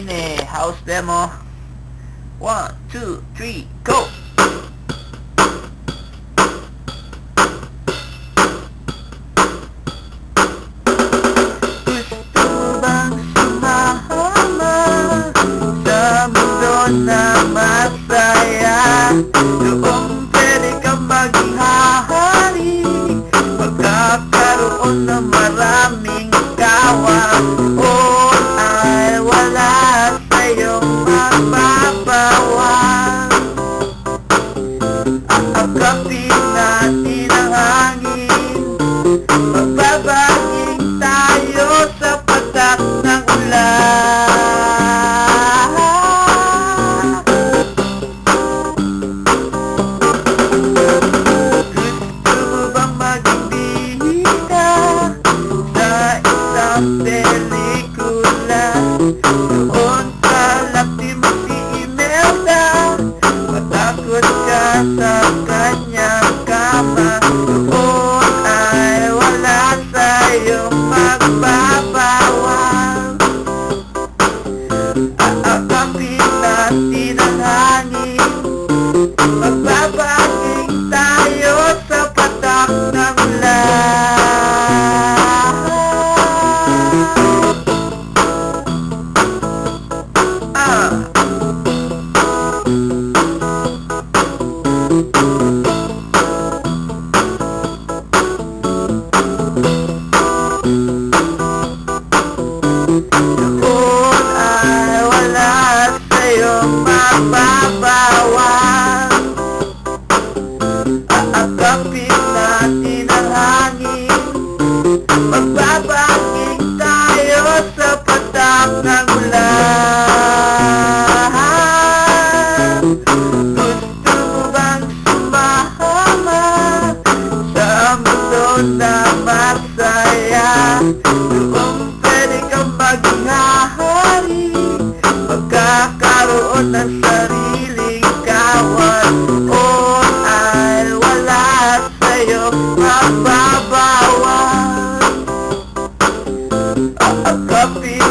in a house demo. One, two, three, go! Gusto bang sumama sa mundo na masaya? Doon pwede kang marami casa. Upang pwede kang maging hari Magkakaroon ng sariling kawan. O ay wala sa'yo mababawan. Aakapin